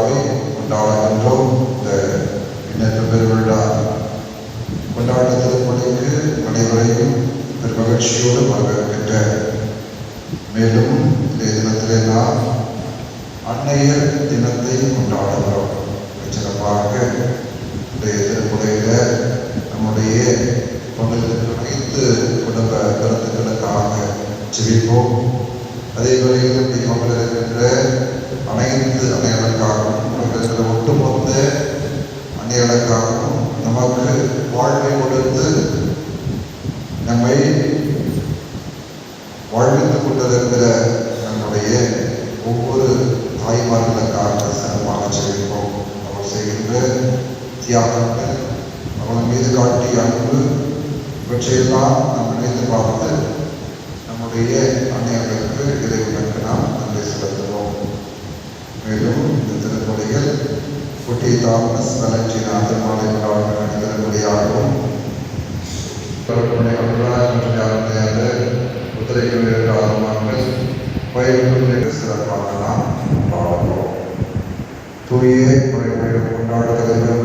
ഭാഗമായി നാളെ അല്ലോ ഇന്നത്തെ പേരുള്ള கொண்டாட்டத்திற்கு அனைவரையும் பெருமகிழ்ச்சியோடு வரவேற்கின்ற மேலும் இந்த தினத்திலே நாம் அன்னையர் தினத்தை கொண்டாடுகிறோம். சிறப்பாக வாழ்ந்து கொண்டிருக்கிற நம்முடைய ஒவ்வொரு தாய்மார்களுக்காக சிறப்பாக செய்கிறோம் அவர் செய்கின்ற தியாகங்கள் அவள் மீது காட்டிய அன்பு இவற்றையெல்லாம் நாம் நினைத்து பார்த்து நம்முடைய அன்னையர்களுக்கு இறைவனுக்கு நாம் நன்றி செலுத்துவோம். மேலும் இந்த திருமுறைகள் குட்டி தாமஸ் வளர்ச்சியின் ஆதரவாளர்களாக நடிக்கிறபடியாகவும் அவர்களுடைய திரைக்கலைஞர் ஆர்வமாக்கள் பயிர்களுடைய சிறப்பாக நாம் வாழ்வோம் தூய முறைமையில் கொண்டாடுவதற்கு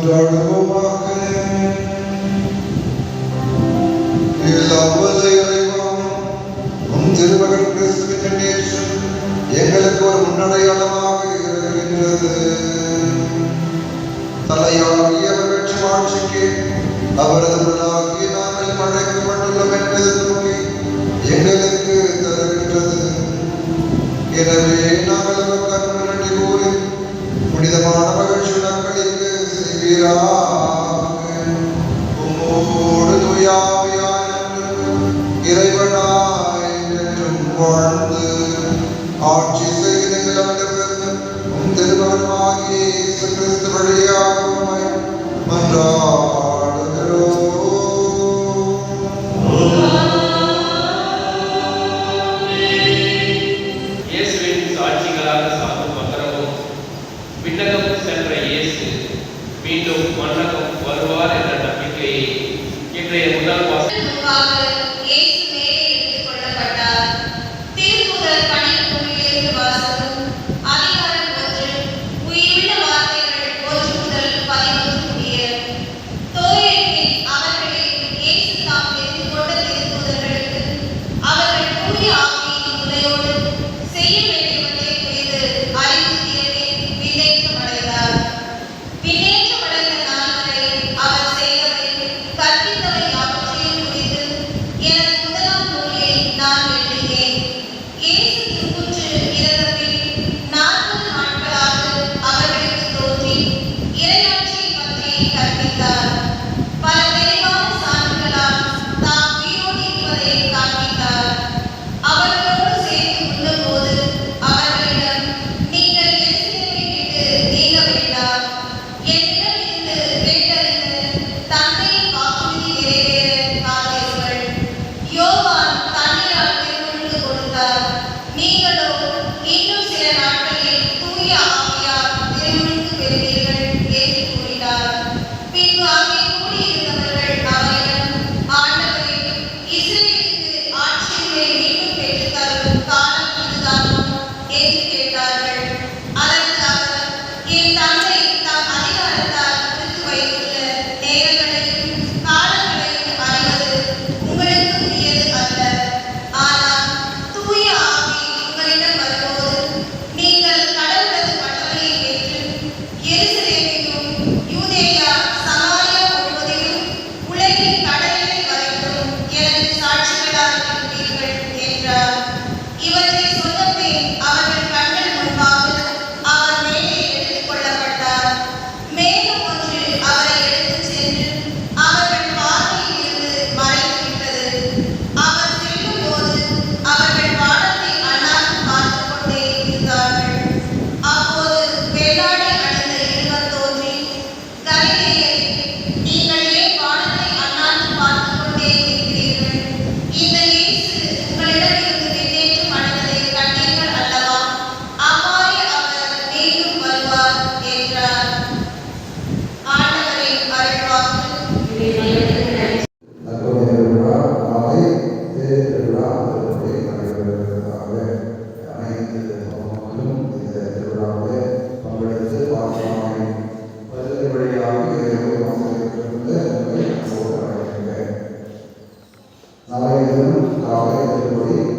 Madara నలభై ఐదు నలభై ఐదు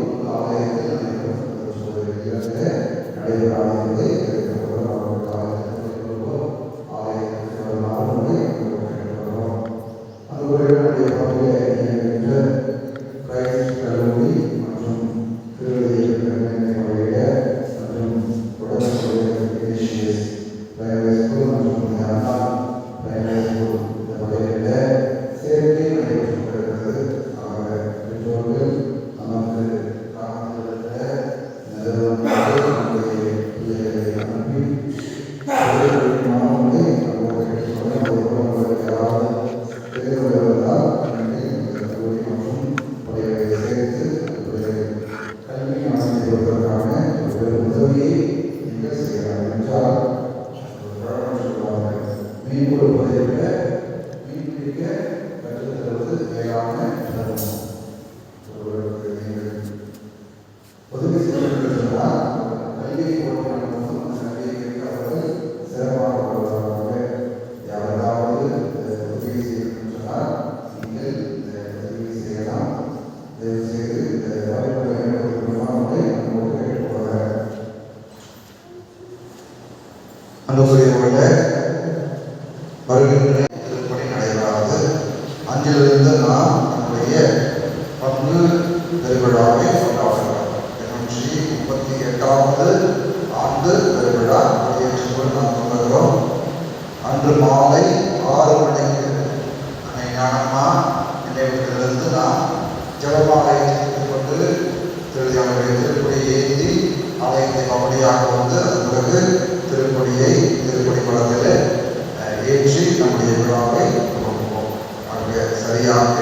சரியாக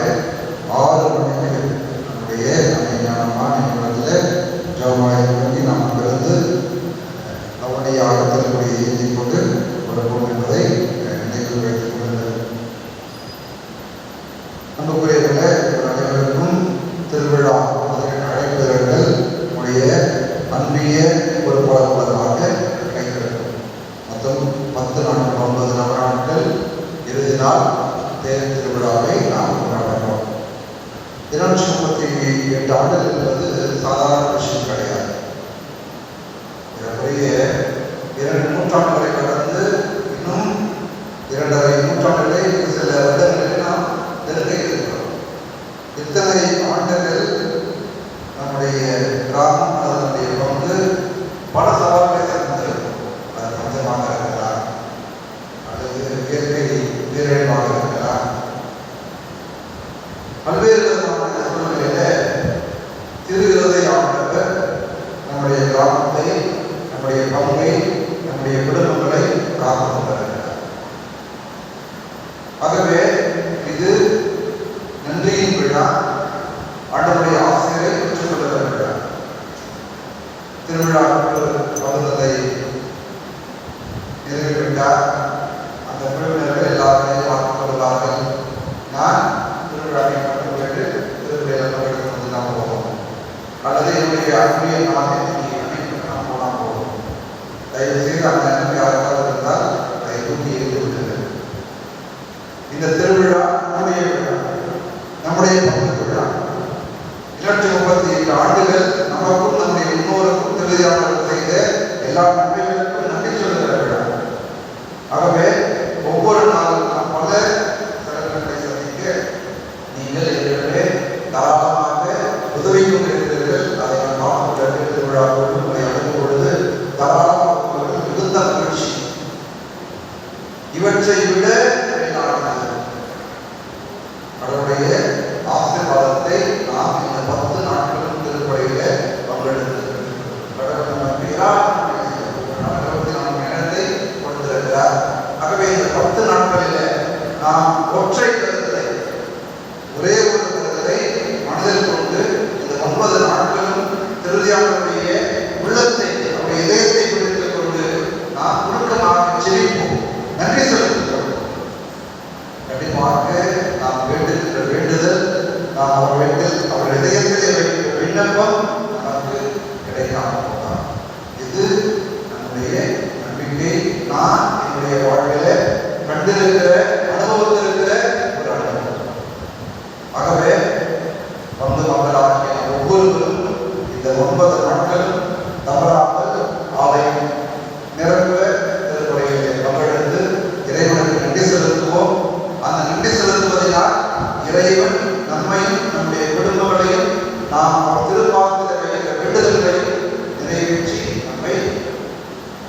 இறைவன் நம்மையும் நம்முடைய குடும்பங்களையும் நாம் திருப்பார்க்கிற வேண்டுதல்களையும் நிறைவேற்றி நம்மை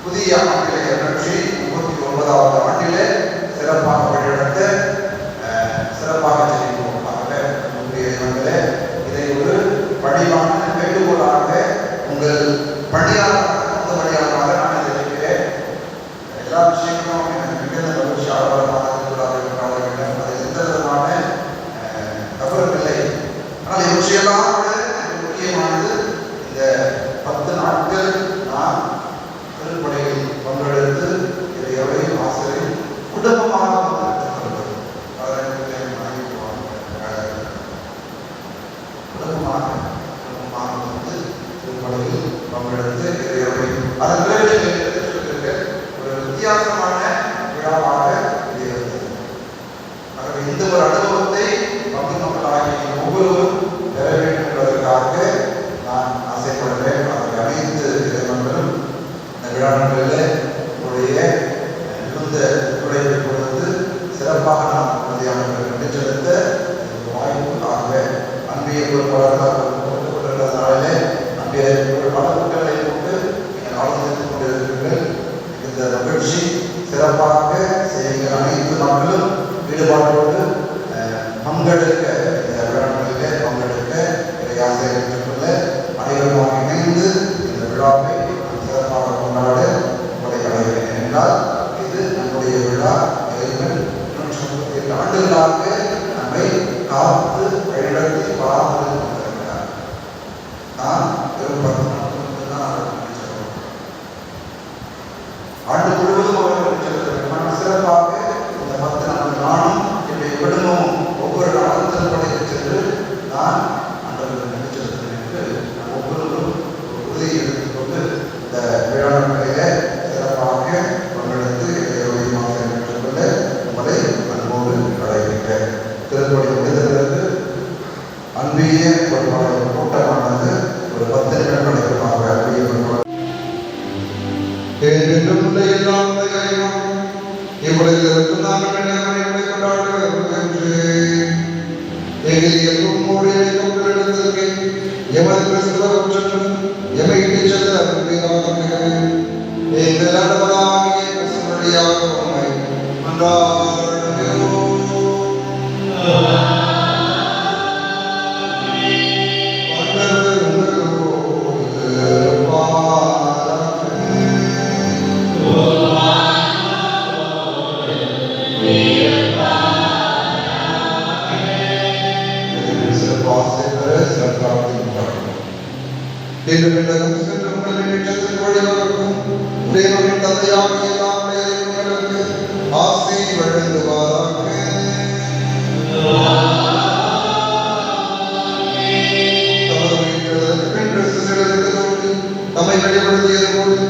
புதிய ஆண்டிலே இரண்டாயிரத்தி முப்பத்தி ஒன்பதாவது Señor, que.